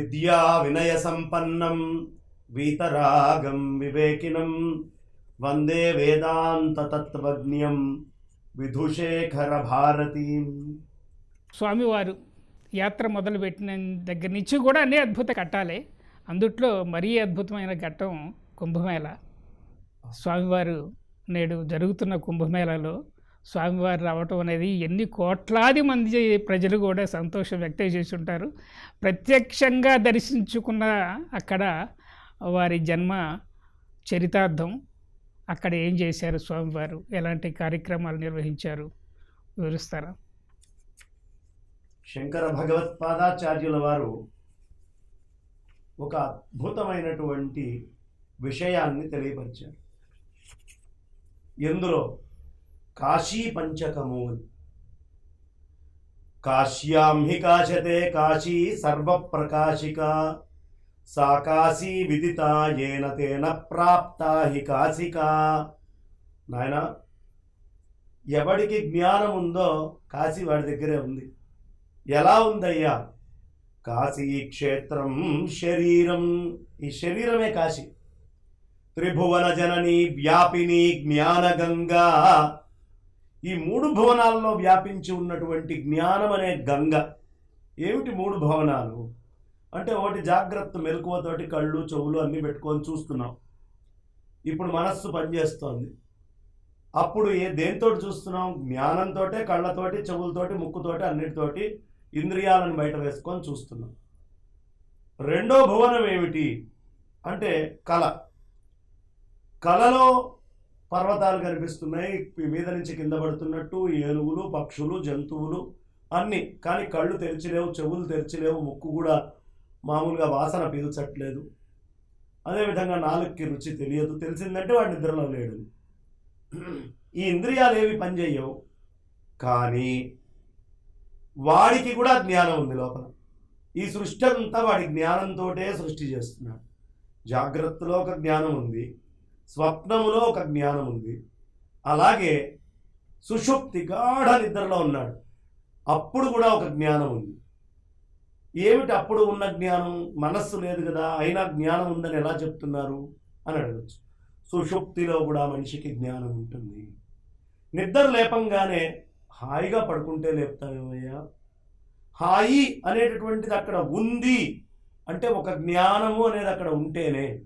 విద్యా వినయ సంపన్నం వీతరాగం వివేకినం వందే వేదాంత తత్వజ్ఞం విధుశేఖర భారతి. స్వామివారు యాత్ర మొదలుపెట్టిన దగ్గర నుంచి కూడా అన్ని అద్భుత ఘట్టాలే. అందుట్లో మరీ అద్భుతమైన ఘట్టం కుంభమేళ. స్వామివారు నేడు జరుగుతున్న కుంభమేళలో స్వామివారు రావటం అనేది ఎన్ని కోట్లాది మంది ప్రజలు కూడా సంతోషం వ్యక్తం చేసి ఉంటారు ప్రత్యక్షంగా దర్శించుకున్న అక్కడ వారి జన్మ చరితార్థం. అక్కడ ఏం చేశారు స్వామివారు? ఎలాంటి కార్యక్రమాలు నిర్వహించారు? వివరిస్తారా? శంకర భగవత్పాదాచార్యుల వారు ఒక అద్భుతమైనటువంటి విషయాన్ని తెలియపరిచారు. ఎందులో కాశీ పంచకము కాశ్యాం హి కాశతే కాశీ సర్వప్రకాశిక. సా కాశీ విదిత ఏన తేన ప్రాప్తా హి కాశికా. నాయన ఎవడికి జ్ఞానం ఉందో కాశీ వాడి దగ్గరే ఉంది. ఎలా ఉందయ్యా? కాశీ క్షేత్రం శరీరం. ఈ శరీరమే కాశీ. త్రిభువన జనని వ్యాపిని జ్ఞానగంగా ఈ మూడు భువనాల్లో వ్యాపించి ఉన్నటువంటి జ్ఞానం అనే గంగ. ఏమిటి మూడు భవనాలు? అంటే ఒకటి జాగ్రత్త మెలకువతోటి కళ్ళు చెవులు అన్నీ పెట్టుకొని చూస్తున్నాం. ఇప్పుడు మనస్సు పనిచేస్తోంది. అప్పుడు ఏ దేంతో చూస్తున్నాం? జ్ఞానంతోటే కళ్ళతోటి చెవులతోటి ముక్కుతోటి అన్నిటితోటి ఇంద్రియాలను బయట వేసుకొని చూస్తున్నాం. రెండో భువనం ఏమిటి? అంటే కళ. కళలో పర్వతాలు కనిపిస్తున్నాయి మీద నుంచి కింద పడుతున్నట్టు ఏనుగులు పక్షులు జంతువులు అన్నీ. కానీ కళ్ళు తెరిచిలేవు చెవులు తెరిచిలేవు ముక్కు కూడా మామూలుగా వాసన పీల్చట్లేదు. అదేవిధంగా నాలుగుకి రుచి తెలియదు. తెలిసిందంటే వాడి నిద్రలో లేడు. ఈ ఇంద్రియాలు ఏవి పనిచేయవు? కానీ వాడికి కూడా జ్ఞానం ఉంది లోపల. ఈ సృష్టి అంతా వాడి జ్ఞానంతోటే సృష్టి చేస్తున్నాడు. జాగ్రత్తలో ఒక జ్ఞానం ఉంది. స్వప్నములో ఒక జ్ఞానం ఉంది. అలాగే సుషుప్తి గాఢ నిద్రలో ఉన్నాడు. అప్పుడు కూడా ఒక జ్ఞానం ఉంది. ఏమిటి అప్పుడు ఉన్న జ్ఞానం? మనస్సు లేదు కదా అయినా జ్ఞానం ఉందని ఎలా చెప్తున్నారు? అని అడగచ్చు. సుషుప్తిలో కూడా మనిషికి జ్ఞానం ఉంటుంది. నిద్ర లేపంగానే హాయిగా పడుకుంటే లేపుతామేమయ్యా హాయి అనేటటువంటిది అక్కడ ఉంది. అంటే ఒక జ్ఞానము అనేది అక్కడ ఉంటేనే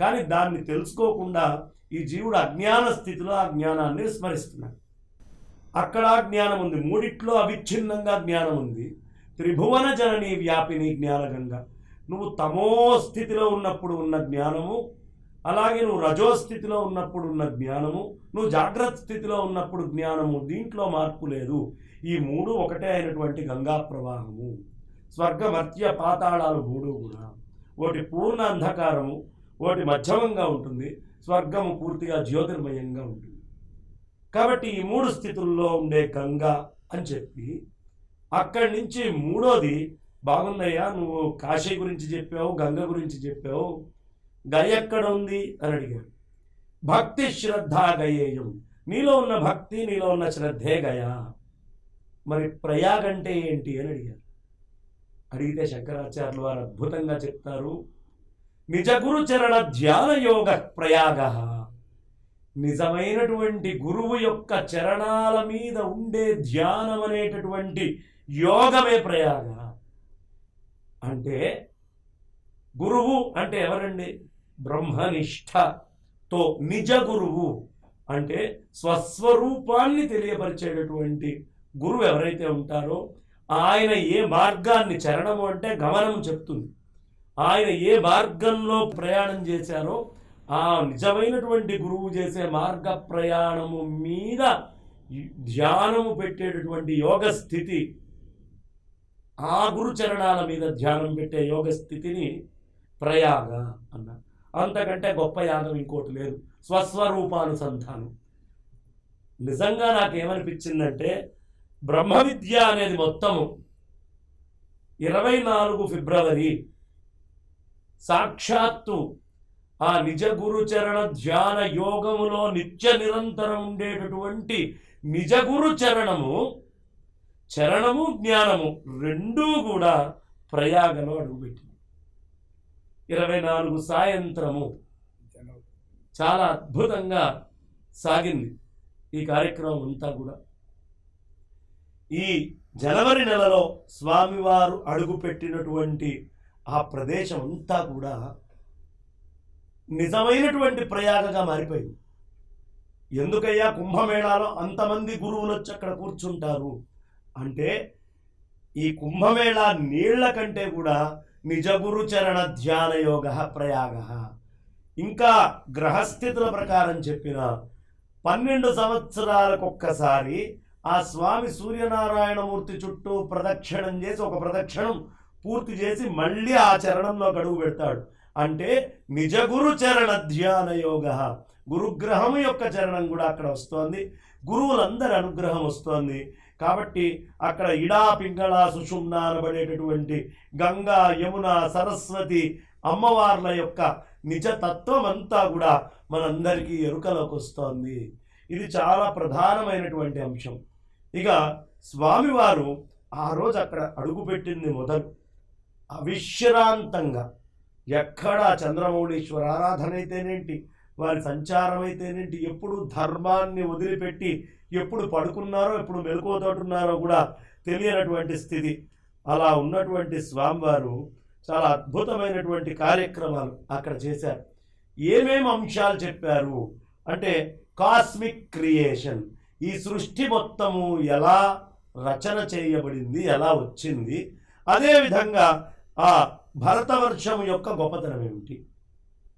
కానీ దాన్ని తెలుసుకోకుండా ఈ జీవుడు అజ్ఞాన స్థితిలో ఆ జ్ఞానాన్ని స్మరిస్తున్నాడు. అక్కడ జ్ఞానం ఉంది. మూడిట్లో అవిచ్ఛిన్నంగా జ్ఞానం ఉంది. త్రిభువన జనని వ్యాపిని జ్ఞానగంగా. నువ్వు తమో స్థితిలో ఉన్నప్పుడు ఉన్న జ్ఞానము అలాగే నువ్వు రజో స్థితిలో ఉన్నప్పుడు ఉన్న జ్ఞానము నువ్వు జాగ్రత్త స్థితిలో ఉన్నప్పుడు జ్ఞానము దీంట్లో మార్పు లేదు. ఈ మూడు ఒకటే అయినటువంటి గంగా ప్రవాహము. స్వర్గ పాతాళాలు మూడు కూడా. ఒకటి పూర్ణ అంధకారము ఒకటి మధ్యమంగా ఉంటుంది స్వర్గము పూర్తిగా జ్యోతిర్మయంగా ఉంటుంది. కాబట్టి ఈ మూడు స్థితుల్లో ఉండే గంగ అని చెప్పి అక్కడి నుంచి మూడోది బాగుందయ్యా నువ్వు కాశీ గురించి చెప్పావు గంగ గురించి చెప్పావు గయ ఎక్కడ ఉంది అని అడిగాడు. భక్తి శ్రద్ధ గయేయం. నీలో ఉన్న భక్తి నీలో ఉన్న శ్రద్ధే గయా. మరి ప్రయాగ్ అంటే ఏంటి అని అడిగారు అడిగితే శంకరాచార్యులు వారు అద్భుతంగా చెప్తారు నిజ గురు చరణ ధ్యాన యోగ ప్రయాగ. నిజమైనటువంటి గురువు యొక్క చరణాల మీద ఉండే ధ్యానం అనేటటువంటి యోగమే ప్రయాగ. అంటే గురువు అంటే ఎవరండి? బ్రహ్మనిష్టతో నిజ గురువు అంటే స్వస్వరూపాన్ని తెలియపరిచేటటువంటి గురువు ఎవరైతే ఉంటారో ఆయన ఏ మార్గాన్ని చరణము అంటే గమనం చెప్తుంది. ఆయన ఏ మార్గంలో ప్రయాణం చేశారో ఆ నిజమైనటువంటి గురువు చేసే మార్గ ప్రయాణము మీద ధ్యానము పెట్టేటటువంటి యోగ స్థితి ఆ గురుచరణాల మీద ధ్యానం పెట్టే యోగ స్థితిని ప్రయాగ అన్నారు. అంతకంటే గొప్ప యాగం ఇంకోటి లేదు. స్వస్వరూపానుసంధానం. నిజంగా నాకేమనిపించిందంటే బ్రహ్మ విద్య అనేది మొత్తము ఇరవై నాలుగు ఫిబ్రవరి సాక్షాత్తు ఆ నిజ గురుచరణ ధ్యాన యోగములో నిత్య నిరంతరం ఉండేటటువంటి నిజ గురు చరణము చరణము జ్ఞానము రెండూ కూడా ప్రయాగలో అడుగుపెట్టింది. ఇరవై నాలుగు సాయంత్రము చాలా అద్భుతంగా సాగింది ఈ కార్యక్రమం అంతా కూడా. ఈ జనవరి నెలలో స్వామివారు అడుగుపెట్టినటువంటి ఆ ప్రదేశం అంతా కూడా నిజమైనటువంటి ప్రయాగగా మారిపోయింది. ఎందుకయ్యా కుంభమేళాలో అంతమంది గురువులు వచ్చి అక్కడ కూర్చుంటారు? అంటే ఈ కుంభమేళా నీళ్ళ కంటే కూడా నిజగురు చరణ ధ్యాన యోగ ప్రయాగ. ఇంకా గ్రహస్థితుల ప్రకారం చెప్పిన పన్నెండు సంవత్సరాలకు ఒక్కసారి ఆ స్వామి సూర్యనారాయణమూర్తి చుట్టూ ప్రదక్షిణం చేసి ఒక ప్రదక్షిణం పూర్తి చేసి మళ్ళీ ఆ చరణంలో గడువు పెడతాడు. అంటే నిజ గురు చరణ ధ్యాన యోగ. గురుగ్రహం యొక్క చరణం కూడా అక్కడ వస్తోంది. గురువులందరి అనుగ్రహం వస్తోంది. కాబట్టి అక్కడ ఇడా పింగళ సుషుమ్న అనబడేటటువంటి గంగా యమున సరస్వతి అమ్మవార్ల యొక్క నిజతత్వం అంతా కూడా మనందరికీ ఎరుకలోకి వస్తోంది. ఇది చాలా ప్రధానమైనటువంటి అంశం. ఇక స్వామివారు ఆ రోజు అక్కడ అడుగుపెట్టింది మొదలు. అవిశ్రాంతంగా. ఎక్కడ చంద్రమౌళీశ్వర ఆరాధన అయితేనేంటి వారి సంచారం అయితేనేంటి ఎప్పుడు ధర్మాన్ని వదిలిపెట్టి ఎప్పుడు పడుకున్నారో ఎప్పుడు మెలకువతోటున్నారో కూడా తెలియనటువంటి స్థితి. అలా ఉన్నటువంటి స్వామివారు చాలా అద్భుతమైనటువంటి కార్యక్రమాలు అక్కడ చేశారు. ఏమేమి అంశాలు చెప్పారు? అంటే కాస్మిక్ క్రియేషన్. ఈ సృష్టి మొత్తము ఎలా రచన చేయబడింది ఎలా వచ్చింది? అదేవిధంగా ఆ భరతవర్షం యొక్క గొప్పతనం ఏమిటి?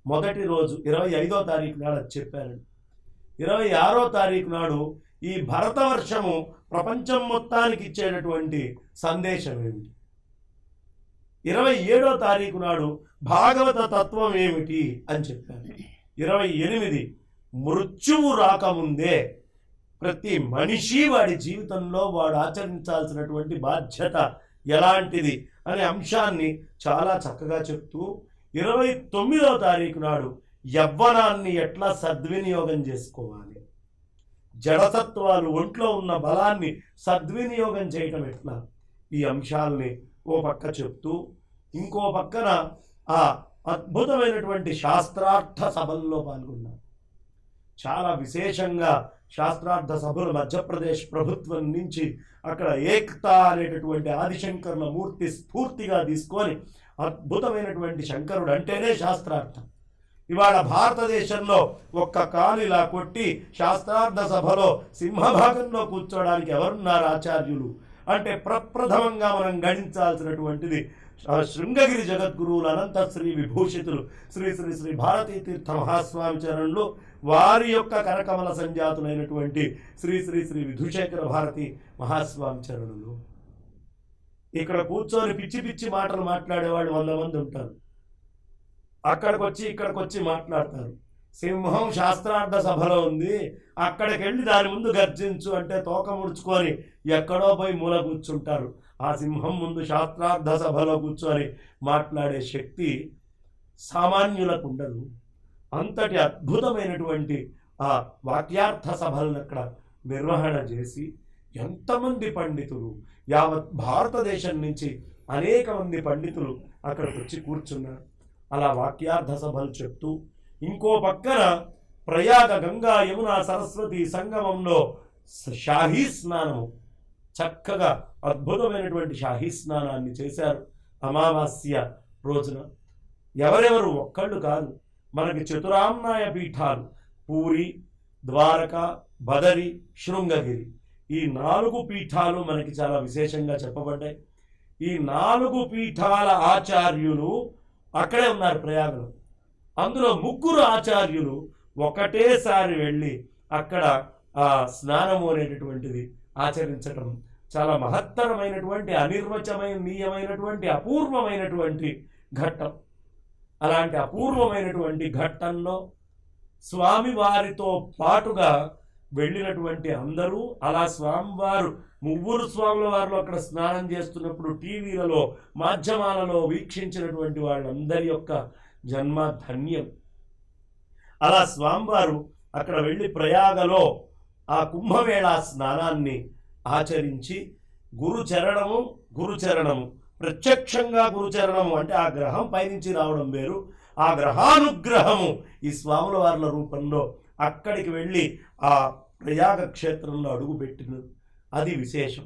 మొదటి రోజు ఇరవై ఐదో తారీఖు నాడు అది చెప్పారండి. ఇరవై ఆరో తారీఖు నాడు ఈ భరతవర్షము ప్రపంచం మొత్తానికి ఇచ్చేటటువంటి సందేశం ఏమిటి? ఇరవై ఏడో తారీఖు నాడు భాగవత తత్వం ఏమిటి అని చెప్పారు. ఇరవై ఎనిమిది మృత్యువు రాకముందే ప్రతి మనిషి వాడి జీవితంలో వాడు ఆచరించాల్సినటువంటి బాధ్యత ఎలాంటిది? అనే అంశాన్ని చాలా చక్కగా చెప్తూ ఇరవై తొమ్మిదో తారీఖు నాడు యవ్వనాన్ని ఎట్లా సద్వినియోగం చేసుకోవాలి? జడతత్వాలు ఒంట్లో ఉన్న బలాన్ని సద్వినియోగం చేయటం ఎట్లా? ఈ అంశాల్ని ఓ పక్క చెప్తూ ఇంకో పక్కన ఆ అద్భుతమైనటువంటి శాస్త్రార్థ సభల్లో పాల్గొన్నారు. చాలా విశేషంగా శాస్త్రార్థ సభలు మధ్యప్రదేశ్ ప్రభుత్వం నుంచి అక్కడ ఏక్తా అనేటటువంటి ఆదిశంకరుల మూర్తి స్ఫూర్తిగా తీసుకొని అద్భుతమైనటువంటి శంకరుడు అంటేనే శాస్త్రార్థం. ఇవాళ భారతదేశంలో ఒక్క కాలు ఇలా కొట్టి శాస్త్రార్థ సభలో సింహభాగంలో కూర్చోడానికి ఎవరున్నారు ఆచార్యులు? అంటే ప్రప్రథమంగా మనం గణించాల్సినటువంటిది శృంగగిరి జగద్గురువులు అనంత శ్రీ విభూషితులు శ్రీ శ్రీ శ్రీ భారతీ తీర్థ మహాస్వామి చరణంలో వారి యొక్క కరకమల సంజాతులైనటువంటి శ్రీ శ్రీ శ్రీ విధుశేఖర భారతి మహాస్వామి చరణులు. ఇక్కడ కూర్చొని పిచ్చి పిచ్చి మాటలు మాట్లాడేవాళ్ళు వంద మంది ఉంటారు. అక్కడికి వచ్చి ఇక్కడికి వచ్చి మాట్లాడతారు. సింహం శాస్త్రార్థ సభలో ఉంది. అక్కడికి వెళ్ళి దాని ముందు గర్జించు అంటే తోక ముడుచుకొని ఎక్కడో పోయి మూల కూర్చుంటారు. ఆ సింహం ముందు శాస్త్రార్థ సభలో కూర్చొని మాట్లాడే శక్తి సామాన్యులకు ఉండదు. అంతటి అద్భుతమైనటువంటి ఆ వాక్యార్థ సభలను అక్కడ నిర్వహణ చేసి ఎంతమంది పండితులు యావత్ భారతదేశం నుంచి అనేక మంది పండితులు అక్కడికి వచ్చి కూర్చున్నారు. అలా వాక్యార్థ సభలు చెప్తూ ఇంకో పక్కన ప్రయాగ గంగా యమున సరస్వతి సంగమంలో షాహీ స్నానము. చక్కగా అద్భుతమైనటువంటి షాహీ స్నానాన్ని చేశారు అమావాస్య రోజున. ఎవరెవరు ఒక్కళ్ళు కాదు. మనకి చతురామ్నాయ పీఠాలు. పూరి ద్వారక బదరి శృంగగిరి. ఈ నాలుగు పీఠాలు మనకి చాలా విశేషంగా చెప్పబడ్డాయి. ఈ నాలుగు పీఠాల ఆచార్యులు అక్కడే ఉన్నారు ప్రయాగలో. అందులో ముగ్గురు ఆచార్యులు ఒకటేసారి వెళ్ళి అక్కడ ఆ స్నానము అనేటటువంటిది ఆచరించటం చాలా మహత్తరమైనటువంటి అనిర్వచమైన నీయమైనటువంటి అపూర్వమైనటువంటి ఘట్టం. అలాంటి అపూర్వమైనటువంటి ఘట్టంలో స్వామివారితో పాటుగా వెళ్ళినటువంటి అందరూ అలా స్వామివారు ముగ్గురు స్వాముల వారు అక్కడ స్నానం చేస్తున్నప్పుడు టీవీలలో మాధ్యమాలలో వీక్షించినటువంటి వాళ్ళందరి యొక్క జన్మ ధన్యం అలా స్వామివారు అక్కడ వెళ్ళి ప్రయాగలో ఆ కుంభమేళా స్నానాన్ని ఆచరించి గురు చరణము గురు చరణము ప్రత్యక్షంగా గురుచరణము అంటే ఆ గ్రహం పైనుంచి రావడం వేరు. ఆ గ్రహానుగ్రహము ఈ స్వాముల వార్ల రూపంలో అక్కడికి వెళ్ళి ఆ ప్రయాగ క్షేత్రంలో అడుగుపెట్టినది. అది విశేషం.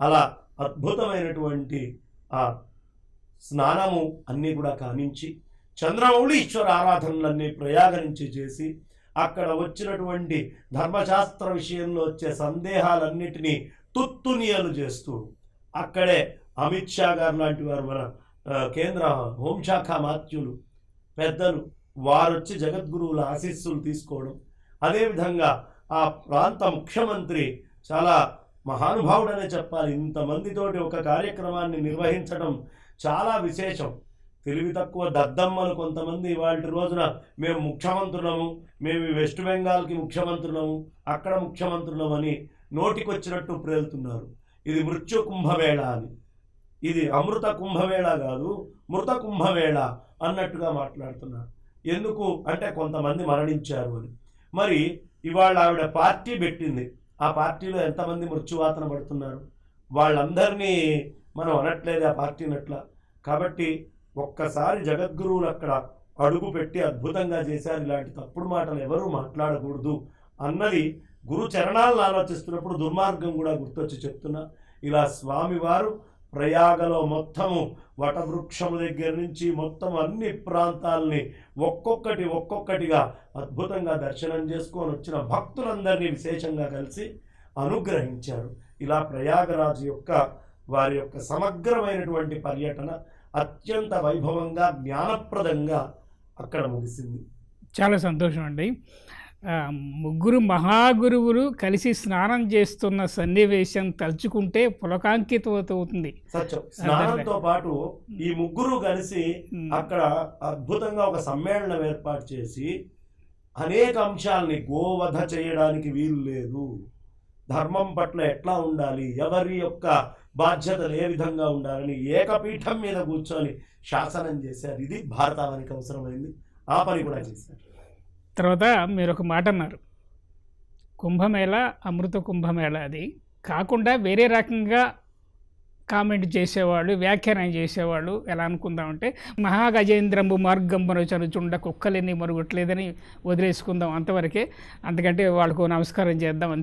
అలా అద్భుతమైనటువంటి ఆ స్నానము అన్నీ కూడా కానించి చంద్రమౌళి ఈశ్వర ఆరాధనలన్నీ ప్రయాగ నుంచి చేసి అక్కడ వచ్చినటువంటి ధర్మశాస్త్ర విషయంలో వచ్చే సందేహాలన్నిటినీ తుత్తునియలు చేస్తూ అక్కడే అమిత్ షా గారు లాంటి వారు మన కేంద్ర హోంశాఖ మాత్యులు పెద్దలు వారొచ్చి జగద్గురువుల ఆశీస్సులు తీసుకోవడం అదేవిధంగా ఆ ప్రాంత ముఖ్యమంత్రి చాలా మహానుభావుడనే చెప్పాలి. ఇంతమందితోటి ఒక కార్యక్రమాన్ని నిర్వహించడం చాలా విశేషం. తెలివి తక్కువ దద్దమ్మలు కొంతమంది వాటి రోజున మేము ముఖ్యమంత్రులము మేము వెస్ట్ బెంగాల్కి ముఖ్యమంత్రులము అక్కడ ముఖ్యమంత్రులము అని నోటికొచ్చినట్టు ప్రేలుతున్నారు. ఇది మృత్యు కుంభమేళ అని. ఇది అమృత కుంభవేళ కాదు మృత కుంభవేళ అన్నట్టుగా మాట్లాడుతున్నారు. ఎందుకు? అంటే కొంతమంది మరణించారు అని. మరి ఇవాళ ఆవిడ పార్టీ పెట్టింది. ఆ పార్టీలో ఎంతమంది మృత్యువాతన పడుతున్నారు? వాళ్ళందరినీ మనం అనట్లేదు ఆ పార్టీ నట్ల. కాబట్టి ఒక్కసారి జగద్గురువులు అక్కడ అడుగు పెట్టి అద్భుతంగా చేశారు. ఇలాంటి తప్పుడు మాటలు ఎవరూ మాట్లాడకూడదు అన్నది గురు చరణాలను ఆలోచిస్తున్నప్పుడు దుర్మార్గం కూడా గుర్తొచ్చి చెప్తున్నా. ఇలా స్వామివారు ప్రయాగలో మొత్తము వటవృక్షము దగ్గర నుంచి మొత్తం అన్ని ప్రాంతాలని ఒక్కొక్కటి ఒక్కొక్కటిగా అద్భుతంగా దర్శనం చేసుకొని వచ్చిన భక్తులందరినీ విశేషంగా కలిసి అనుగ్రహించారు. ఇలా ప్రయాగరాజు యొక్క వారి యొక్క సమగ్రమైనటువంటి పర్యటన అత్యంత వైభవంగా జ్ఞానప్రదంగా అక్కడ ముగిసింది. చాలా సంతోషం అండి ముగ్గురు మహాగురువులు కలిసి స్నానం చేస్తున్న సన్నివేశం తలుచుకుంటే పులకాంకితమవుతుంది. స్నానంతో పాటు ఈ ముగ్గురు కలిసి అక్కడ అద్భుతంగా ఒక సమ్మేళనం ఏర్పాటు చేసి అనేక అంశాలని గోవధ చేయడానికి వీలు లేదు. ధర్మం పట్ల ఎట్లా ఉండాలి? ఎవరి యొక్క బాధ్యతలు ఏ విధంగా ఉండాలని ఏకపీఠం మీద కూర్చొని శాసనం చేశారు. ఇది భారతానికి అవసరమైంది. ఆ పని కూడా చేశారు. తర్వాత మీరు ఒక మాట అన్నారు. కుంభమేళ అమృత కుంభమేళ అది. కాకుండా వేరే రకంగా కామెంట్ చేసేవాళ్ళు వ్యాఖ్యానం చేసేవాళ్ళు ఎలా అనుకుందామంటే మహాగజేంద్రంబు మార్గంబున చనుచుండ కుక్కలేని మరుగుట్లేదని వదిలేసుకుందాం అంతవరకే. అంతకంటే వాళ్ళకు నమస్కారం చేద్దాం